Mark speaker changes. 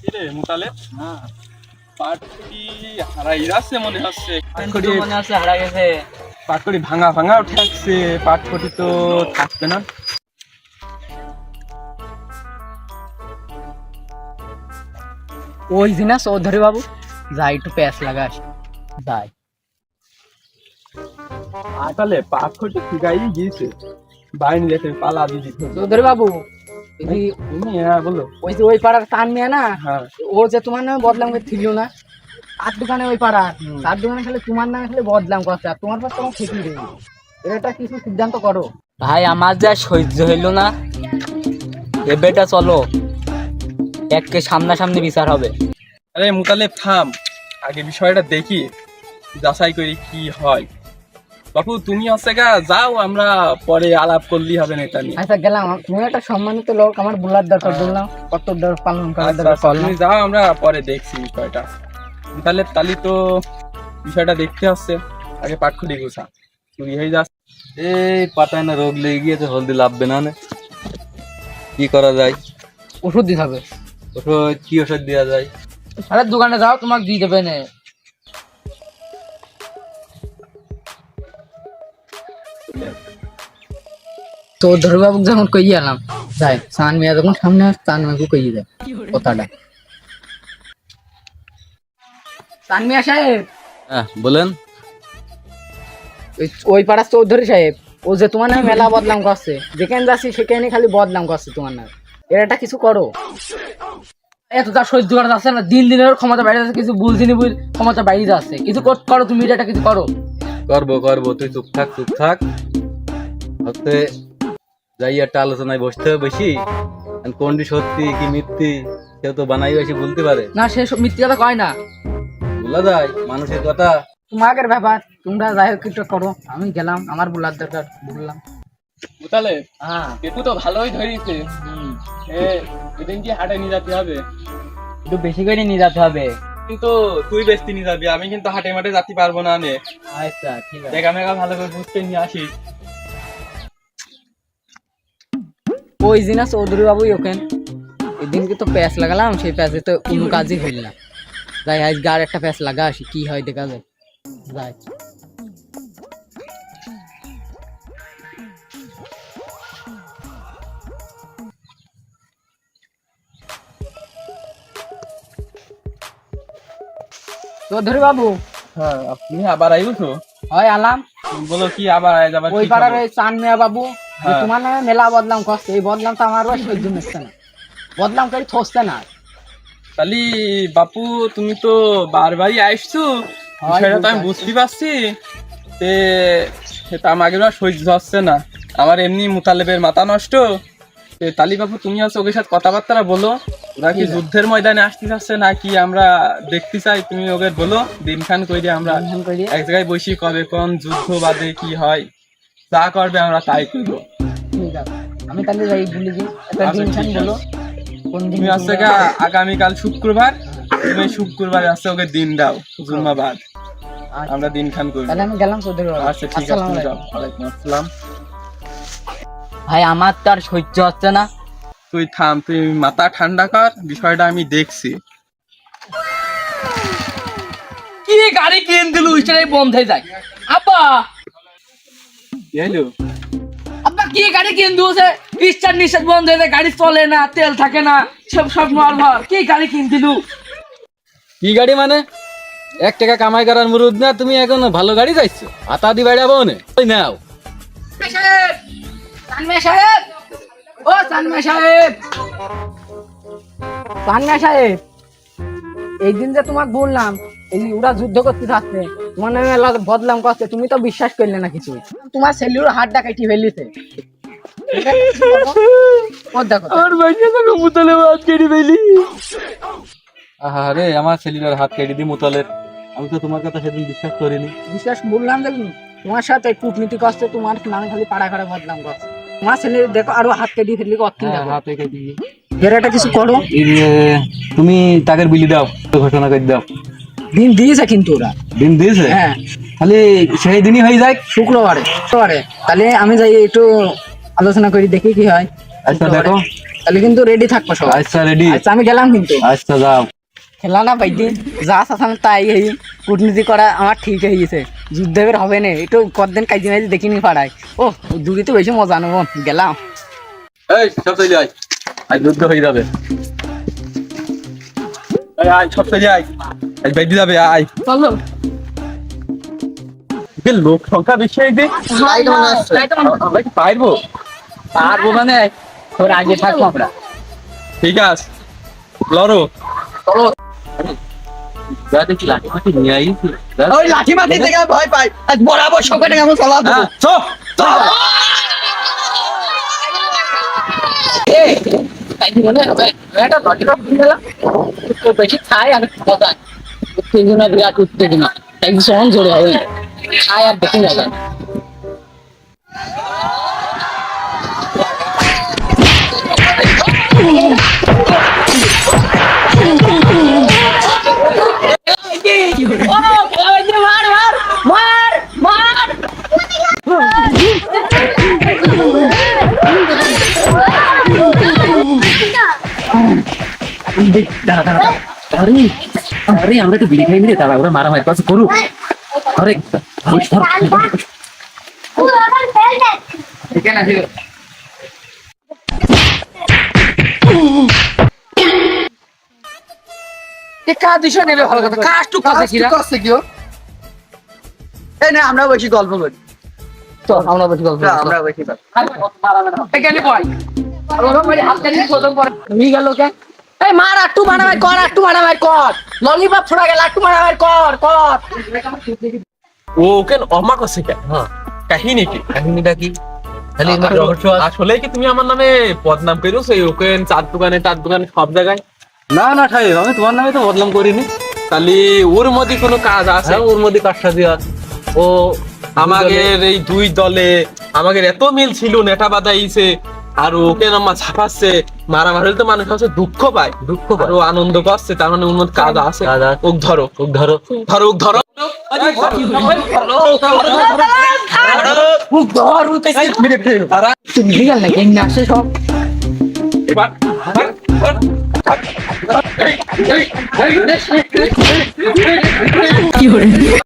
Speaker 1: কিরে মুতালে?
Speaker 2: হ্যাঁ
Speaker 1: পাটকুটি হারাই যাচ্ছে মনে হচ্ছে। পাটকুটি
Speaker 2: মনে হচ্ছে হারা গেছে।
Speaker 1: পাটকুটি ভাঙা ভাঙা উঠে আসছে। পাটকুটি তো থাকবে না।
Speaker 2: ওই দিন না চৌধুরী বাবু। যাই একটু প্যাঁচ লাগাস যাই।
Speaker 1: আটালে পাটকুটি ঠিকাই গিয়েছে। বাইরে যেতে পালা হবে।
Speaker 2: চৌধুরী বাবু
Speaker 1: হ্যাঁ বলো।
Speaker 2: ওই যে ওই পাড়ার টান নিয়ে না
Speaker 1: হ্যাঁ।
Speaker 2: ও যে তোমার নামে বদলাম করে ছিল না তার দোকানে ওই পাড়া তার দোকানে খালি তোমার নামে খালি বদলাম করছে আর তোমার পাশে তোমার ঠিকই রইল এটা কিছু সিদ্ধান্ত করো। ভাই আমার যা সহ্য হইল না এবেটা চলো এককে সামনাসামনি বিচার হবে।
Speaker 1: আরে মুতালে থাম। আগে বিষয়টা দেখি যাচাই করি কি হয়। বাপু তুমি হচ্ছে গা যাও আমরা পরে আলাপ করলেই হবে না এটা নিয়ে
Speaker 2: আচ্ছা গেলাম। তুমি একটা সম্মানিত লোক আমার বলার দরকার বললাম কর্তব্য পালন করার
Speaker 1: আচ্ছা,
Speaker 2: দরকার
Speaker 1: তুমি যাও আমরা পরে দেখছি বিষয়টা। তাহলে তালি তো বিষয়টা দেখতে হচ্ছে আগে পাটখুটি গুছা চুরি হয়ে যাচ্ছে
Speaker 3: এই পাতায় না রোগ লেগে গিয়েছে হলদি লাভবে না নে। কি করা যায়?
Speaker 2: ওষুধ দিতে হবে।
Speaker 3: ওষুধ কি ওষুধ দেওয়া যায়?
Speaker 2: আরে দোকানে যাও তোমাকে দিয়ে দেবে না। তো ধরবাবু যখন কই এলাম যাই সান মিয়া যখন সামনে আস সান মিয়াকে কই দেয় কথাটা। সান মিয়া সাহেব!
Speaker 3: হ্যাঁ বলেন।
Speaker 2: ওই- ওই পাড়ার চৌধুরী সাহেব ও যে তোমার নামে মেলা বদনাম করছে যেখানে যাচ্ছি সেখানে খালি বদনাম করছে তোমার নামে। এর একটা কিছু করো। এত তার সহ্য করা যাচ্ছে না দিন দিনের ক্ষমতা বাইরে যাচ্ছে কিছু বুঝিনি বুঝ ক্ষমতা বাইরে যাচ্ছে। কিছু কর- করো তুমি এটা কিছু করো।
Speaker 3: করব করব তুই চুপ থাক চুপ থাক। হচ্ছে যাই একটা আলোচনায় বসতে হবে বেশি। কোনটি সত্যি কি মিথ্যি কেউ তো বানাই বেশি বলতে পারে।
Speaker 2: না সে সব মিথ্যে কথা কয় না।
Speaker 3: বলা যায় মানুষের কথা।
Speaker 2: তোমাদের ব্যাপার তোমরা যাই হোক কিছু করো। আমি গেলাম আমার বলার দরকার বললাম।
Speaker 1: মুতালে
Speaker 2: হ্যাঁ।
Speaker 1: তো ভালোই এ এদিন কি হাটে নিয়ে যেতে হবে?
Speaker 2: একটু বেশি করে নিয়ে যেতে হবে।
Speaker 1: কিন্তু তুই বেশি নিয়ে যাবি আমি কিন্তু হাটে মাঠে যেতে পারব না নে
Speaker 2: আচ্ছা ঠিক আছে।
Speaker 1: দেখা মেঘা ভালো করে বুঝতে নিয়ে আসিস।
Speaker 2: ওই দিন আছে চৌধুরী বাবুই ওখান। ওই দিনকে তো প্যাঁচ লাগালাম সেই প্যাঁচে তো কোনো কাজই হইল না। যাই আজকে আর একটা প্যাঁচ লাগা আসি কি হয় দেখা যায় যাই। চৌধুরী বাবু।
Speaker 1: হ্যাঁ আপনি আবার আইবো তো?
Speaker 2: হয় আলাম।
Speaker 1: বলো কি আবার আয় যাবার
Speaker 2: ওই পাড়ার ওই চান মিয়া বাবু। তোমার নামে মেলা করছে এই বদলাম তো আমার সহ্য না। বদলাম করে থসছে না
Speaker 1: তাহলে বাপু তুমি তো বারবারই আসছো সেটা তো আমি
Speaker 2: বুঝতে
Speaker 1: পারছি। তে সেটা আমাকে সহ্য হচ্ছে না। আমার এমনি মুতালেবের মাথা নষ্ট। তালি বাপু তুমি হচ্ছে ওকে সাথে কথাবার্তা বলো। ওরা কি যুদ্ধের ময়দানে আসতে চাচ্ছে নাকি আমরা দেখতে চাই? তুমি ওকে বলো দিনখান কইরে আমরা এক জায়গায় বসি কবে কোন যুদ্ধ বাদে কি হয়। যা করবে আমরা তাই করব।
Speaker 2: আছে আমি তাহলে যাই একটা
Speaker 1: আচ্ছা,
Speaker 2: দিন খান বলো কোন দিন
Speaker 1: তুমি গা আগামীকাল শুক্রবার তুমি শুক্রবার আসছে ওকে দিন দাও জুম্মাবাদ।
Speaker 2: আচ্ছা,
Speaker 1: আমরা দিন খান করব
Speaker 2: তাহলে আমি গেলাম চৌধুরী বাবু।
Speaker 1: আচ্ছা ঠিক আছে তুমি যাও। ওয়ালাইকুম আসসালাম।
Speaker 2: ভাই আমার তো আর সহ্য হচ্ছে না।
Speaker 1: তুই থাম তুই মাথা ঠান্ডা কর বিষয়টা আমি দেখছি।
Speaker 2: কি গাড়ি কিন দিল সেটাই বন্ধ হয়ে যায়। আপা আপা কি গাড়ি কিন দিয়েছে স্টার নিষেধ বন্ধ হয়ে গাড়ি চলে না তেল থাকে না সব সব নরমাল কি গাড়ি কিন দিলু
Speaker 3: কি গাড়ি মানে? এক টাকা কামাই করার মুরুদ না তুমি এখন ভালো গাড়ি যাইছো আতা দি বেড়াবো নে। ওই নাও।
Speaker 2: সাহেব! সাহেব! ও সানমে সাহেব! সানমে সাহেব! এই দিন যে তোমাকে বললাম এই ওরা যুদ্ধ করতে থাকছে তোমার নামে এলা বদলাম করছে তুমি তো বিশ্বাস করলে না কিছু তোমার ছেলের হাত ডাকাইটি ফেলিছে। ও দেখো।
Speaker 1: তো মুতালে বাদ কেটে ফেলি।
Speaker 3: আরে আমার ছেলের হাত কেটে দি মুতালের। আমি তো তোমার কথা সেদিন বিশ্বাস করিনি।
Speaker 2: বিশ্বাস বললাম দেখুন তোমার সাথে কূটনীতি করছে তোমার নামে খালি পাড়া করে বদলাম করছে। তোমার ছেলে দেখো আরও হাত কেটে ফেললি অর্থিন দেখো।
Speaker 3: হাতে কেটে
Speaker 2: এর একটা কিছু করো।
Speaker 3: তুমি তাকে বিলি দাও ঘোষণা করে দাও।
Speaker 2: দিন দিয়েছে কিন্তু ওরা।
Speaker 3: দিন দিয়েছে?
Speaker 2: হ্যাঁ।
Speaker 3: খালি সেই দিনই হয়ে যায়?
Speaker 2: শুক্রবারে শুক্রবারে। তাহলে আমি যাই একটু আলোচনা করি দেখি কি হয়।
Speaker 3: আচ্ছা দেখো।
Speaker 2: তাহলে কিন্তু রেডি থাকব সব
Speaker 3: আচ্ছা রেডি
Speaker 2: আচ্ছা আমি গেলাম কিন্তু।
Speaker 3: আচ্ছা যাও।
Speaker 2: খেলা না পাইতে যা সাসাম তাই এই কূটনীতি করা আমার ঠিক হয়ে গেছে। যুদ্ধের হবে না একটু কতদিন কাজি মাইজি দেখিনি পাড়ায়। ও দূরে তো বেশি মজা নেব গেলাম।
Speaker 3: এই সব চলে আয়। আজ যুদ্ধ হয়ে যাবে।
Speaker 1: এই আয় সব চলে আয়। আজ বেঁধে যাবে আয়।
Speaker 2: চলো
Speaker 1: এ লোক সংখ্যা বেশি হয়েছে আমরা কি পারব?
Speaker 2: পারব মানে তোর আগে থাকব আমরা।
Speaker 1: ঠিক আছে। লড়ো।
Speaker 3: যা দেখি লাঠি মাটি নিয়ে আইছি
Speaker 2: ওই লাঠি মাটি থেকে ভয় পাই। আজ বরাবর সকালে কেমন চলা।
Speaker 1: হ্যাঁ, চো চো।
Speaker 2: বেশি খাই আর কথা উত্তেজনা বিরাট উত্তেজনা একজন জোরে হবে খাই আর দেখে যাবে
Speaker 3: আরে আরে আমরা একটু বিড়ি খাই মিলে তারা ওরা মারামারি কাজ করুক। আরে
Speaker 4: আমরা বেশি গল্প করি।
Speaker 2: তো আমরা বেশি গল্প
Speaker 4: না, আমরা বেশি গল্প
Speaker 2: তুমি গেল কে এই মার আটটু মারামারি কর আটটু মারামারি কর। ললিপপ ছোড়া গেল আটটু মারামারি কর কর।
Speaker 1: ও কেন অমা করছে কেন? কাহিনী কি?
Speaker 3: কাহিনীটা কি।
Speaker 1: আসলে কি তুমি আমার নামে বদনাম করেছ? এই ওকে চার দোকানে চার দোকানে সব জায়গায়?
Speaker 3: না না ঠাই আমি তোমার নামে তো বদনাম করিনি।
Speaker 1: তাহলে ওর মধ্যে কোনো কাজ আছে?
Speaker 3: হ্যাঁ ওর মধ্যে দিয়া ও
Speaker 1: আমাদের এই দুই দলে আমাদের এত মিল ছিল নেটা বাদাইছে আর ওকে আমার ছাপাচ্ছে। মারামারি হলে তো মানুষ হচ্ছে দুঃখ পায়।
Speaker 3: দুঃখ
Speaker 1: আর ও আনন্দ করছে তার মানে মধ্যে কাজ আছে। ওক ধরো।
Speaker 3: ওক ধরো।
Speaker 1: ধরো ওক ধরো।
Speaker 2: কি